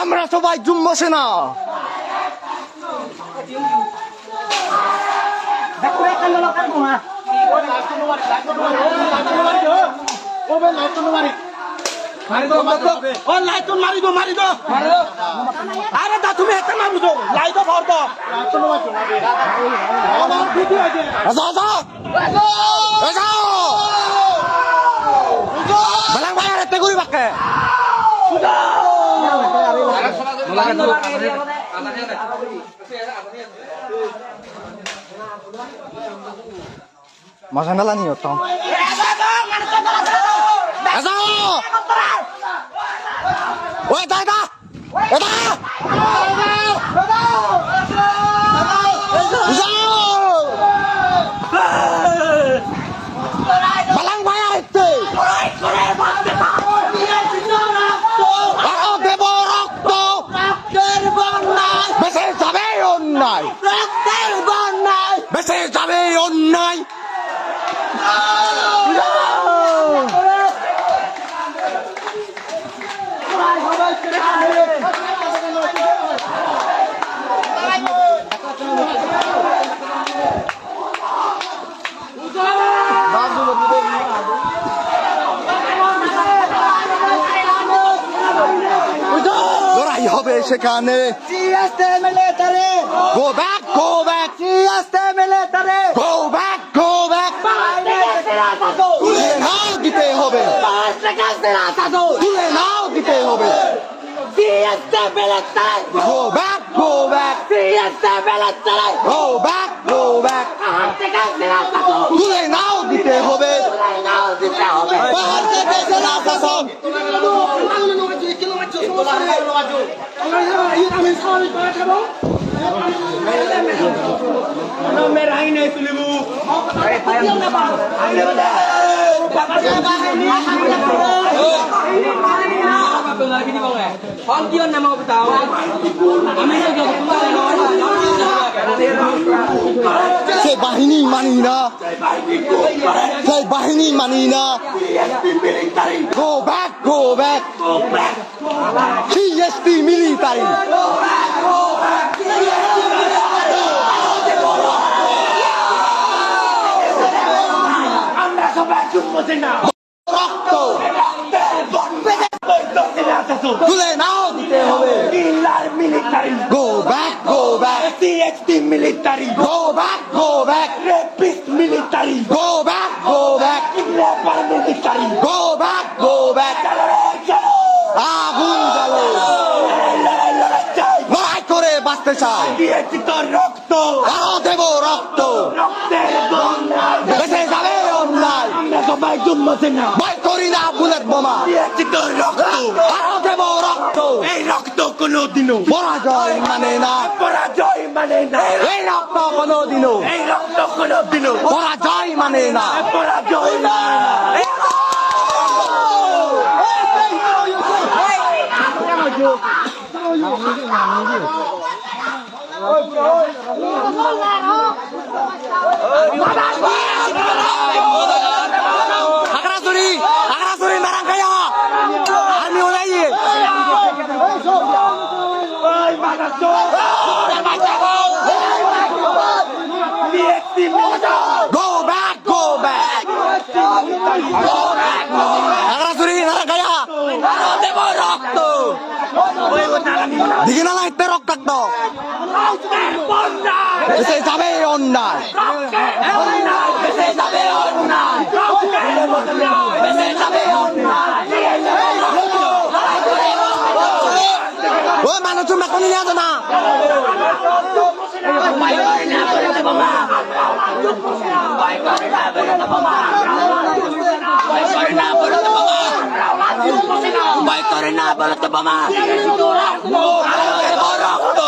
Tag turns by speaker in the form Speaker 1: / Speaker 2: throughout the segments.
Speaker 1: আমরা সবাই জুম্ম সেনা
Speaker 2: দেখো
Speaker 3: ও লাইট মারি দো মারি দো আরে দা তুমি একটা মারু দো লাইট ভর দো
Speaker 1: এতে করি বাকে মাসান ডালা নিও তো আসো ওই দা দা এটা বালাং ভাই আর এতে আরও দেব রক্ত বেঁচে যাবে অন্যায় বেঁচে যাবে অন্যায় লড়াই হবে সেখানে go back go back go back go back তুলে নাও দিতে হবে। তুলে নাও দিতে হবে। Go back go back go back go back তুলে নাও দিতে হবে। বাহার থেকে মেরা আইনে তুলিব আইনে সে বাহিনী মানি না। সেই বাহিনী মানি না। Go back go back military রক্ত তুলে নাও দিতে হবে go back go back
Speaker 3: military
Speaker 1: go back go back
Speaker 3: rapist military
Speaker 1: go back go back
Speaker 3: raper military
Speaker 1: go back go back আগুন জ্বালো লড়াই করে বাঁচতে চাই
Speaker 3: দিয়েছি তোর রক্ত
Speaker 1: আরও দেব রক্ত
Speaker 3: রক্তের
Speaker 1: বেঁচে যাবে অন্যায়
Speaker 3: আমরা সবাই জন্মছে না
Speaker 1: ভয় করি না বুলেট বোমা
Speaker 3: রক্ত
Speaker 1: দেব রক্ত
Speaker 3: এই রক্ত কোনোদিনও
Speaker 1: পরাজয় মানে না
Speaker 3: পরাজয় মানে না
Speaker 1: এই রক্ত কোনোদিনও
Speaker 3: এই রক্ত কোনোদিনও
Speaker 1: পরাজয় মানে না
Speaker 3: পরাজয় না
Speaker 1: খাগড়াছড়ি খাগড়াছড়ি মারাং খায়া আর্মি ওলাই
Speaker 3: ওই মাদাসো দিয়েছি
Speaker 1: গো ব্যাক গো ব্যাক মারাং খায়া
Speaker 3: দেব রক্ত
Speaker 1: দিকে না লাগতে রক্তাক্ত যাবে অন্যায়
Speaker 3: যাবে অন্যায় যাবে অন্যায়
Speaker 1: ও মানুষ তুমি এখন নিয়ে না
Speaker 3: ভয় করে না বলে তো বাবা রক্ত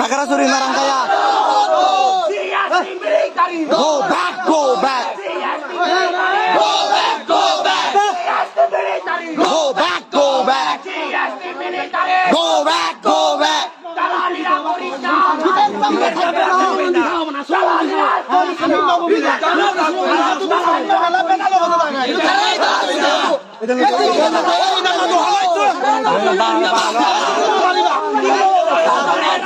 Speaker 1: খাগড়াছড়ি মারাং খায়া go back go back back go back back, go back, go back.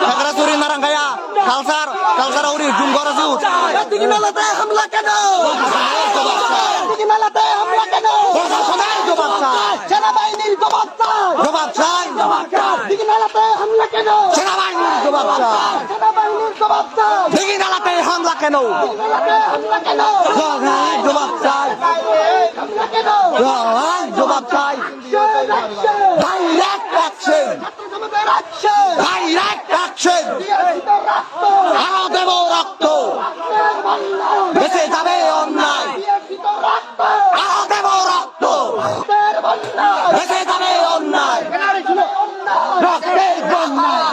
Speaker 1: Khagrachari নারাঙ্গায়া কালসার কালসার উড়ি জুম করাছু মেলাতে হামলা কেন মেলাতে হামলা সেনাবাহিনীর জবাব চাই। জবাব চাই। এদিকে মেলাতে হামলা কেন? সেনাবাহিনীর জবাব চাই। সেনাবাহিনীর জবাব চাই। এদিকে মেলাতে হামলা কেন? হামলা কেন? জবাব চাই। হামলা কেন? জবাব চাই। ডাইরেক্ট অ্যাকশন ডাইরেক্ট অ্যাকশন আরও দেব রক্ত বেঁচে যাবে অন্যায় আরও দেব রক্ত বেঁচে যাবে অন্যায় রক্তের বন্যায়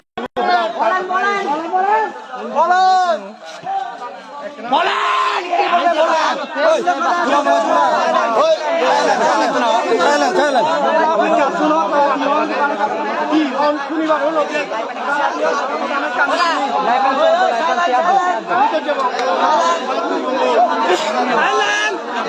Speaker 1: না।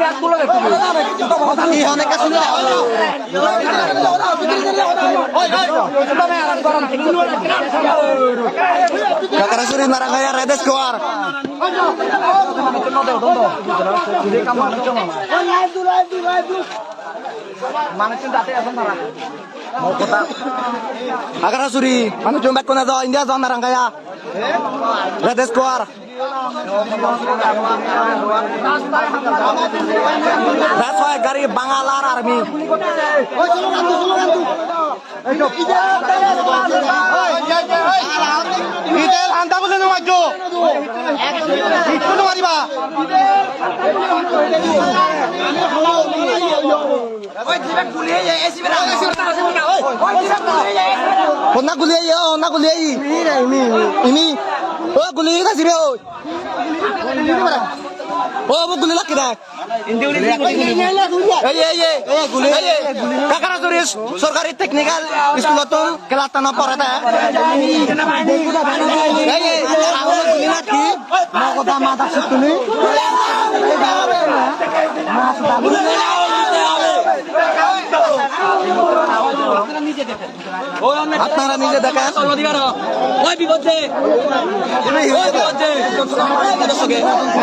Speaker 1: রেড স্কোয়ার উপজেলা কাকড়াছড়ি উপজেলা নারাংখায়া অনেকে শুনে কাকড়াছড়ি নারাংখায়া রেড স্কোয়ার কাকড়াছড়ি মানুষ জমে কোনে যাও ইন্ডিয়া যাও নারাংখায়া রেড স্কোয়ার That's why গাড়ি বাঙালার আর্মি ইদের আন্তা বলে নোয়াজো ইটকো মারিবা কন্যা গুলি আই ও না গুলি আই ইমি ইমি ও গুলি না সিরে ও ও গুলি কাকারা জরি সরকারি টেকনিক্যাল স্কুলত এই আগুন গুলি লাকি মগদা মাথা সুতুনি আপনারা নিজে দেখেন।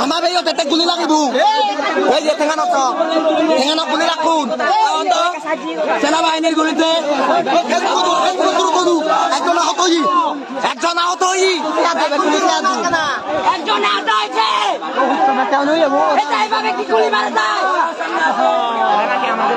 Speaker 1: আমার এই ওতে গুলি লাগিব। এই যে ঠেঙান তো। গুলি রাখুন।
Speaker 3: সেনাবাহিনীর গুলিতে
Speaker 1: একজন আহত হই। একজন আহত হই।
Speaker 4: একজন আহত হয়েছে। এইভাবে কি গুলি মারা যায়? ছাত্রের উপর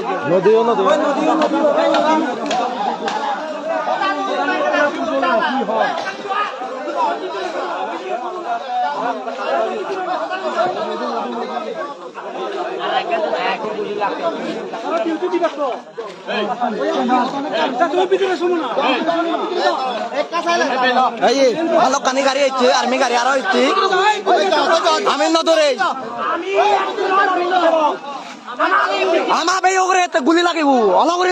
Speaker 1: নদীও নদী ভালো কানি গাড়ি হচ্ছে আর্মি গাড়ি আরও হচ্ছে আমি নদরে আমার বেই ওগরে গুলি লাগিব অলগরি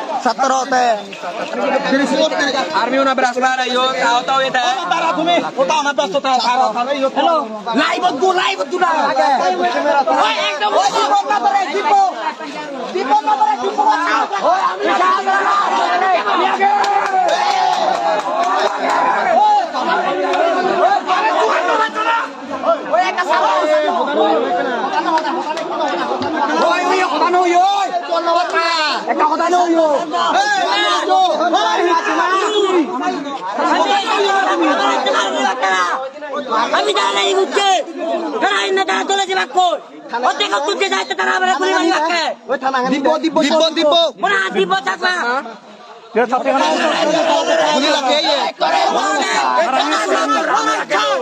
Speaker 4: সেনাবাহিনী
Speaker 2: করে না চিনি যা ওই চিনি যা এই এই এই
Speaker 1: ছাত্রতে
Speaker 2: ছাত্রতে
Speaker 1: army una braslara yo tao tao ite
Speaker 3: লাইভত গো লাইভত গো ওই একদম ওই জীবন না ধরে দিব জীবন না ধরে দিব ওই আমি আমি আগে ওই একটা সালা ওই ওই কথা ওই চল না বাটা একটা কথা নই
Speaker 4: আমি জানা নাই বুঝছে তারা এনে তারা চলেছে বাক্য অর্ধেক তুলতে যাইতে তারা আমরা গুলি মারি বাক্যে
Speaker 2: দিব দিব দিব দিব
Speaker 4: মনে হাত দিব চাকমা
Speaker 2: গুলি লাগে এই এই।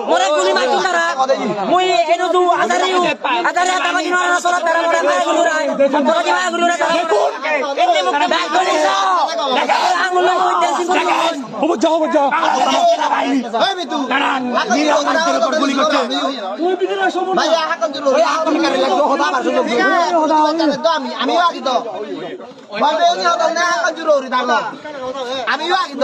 Speaker 4: মোরে গুলি মারছো তারা। মুই এনো দু আদারে আদারে আদা বাজি মারা সরা তারা মোরে মারা গুলি রাই তোরা কি মারা গুলি রাই তারা এতে মুখ ব্যাগ করে দাও আঙ্গুল হইতে সিঙ্গুল
Speaker 2: এই মিতু নিরাপত্তার উপর গুলি করছে ভাই হাকান দিল ওই হাকান করে লাগল হদা বার সুযোগ দিও আমি আমিও আগে তো ভাই বেউনি হদা না হাকান দিল ওরি দাগলা আমিও আগে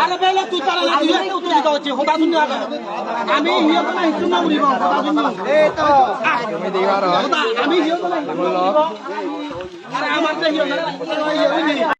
Speaker 3: আরে বেলে তুই তারা না দিলে উত্তর দিতে হচ্ছে হতা শুনি আগে আমি হিও তো না হিসু না বলিব হতা শুনি এই তো আমি হিও তো না হিসু না বলিব আমার তো হিও না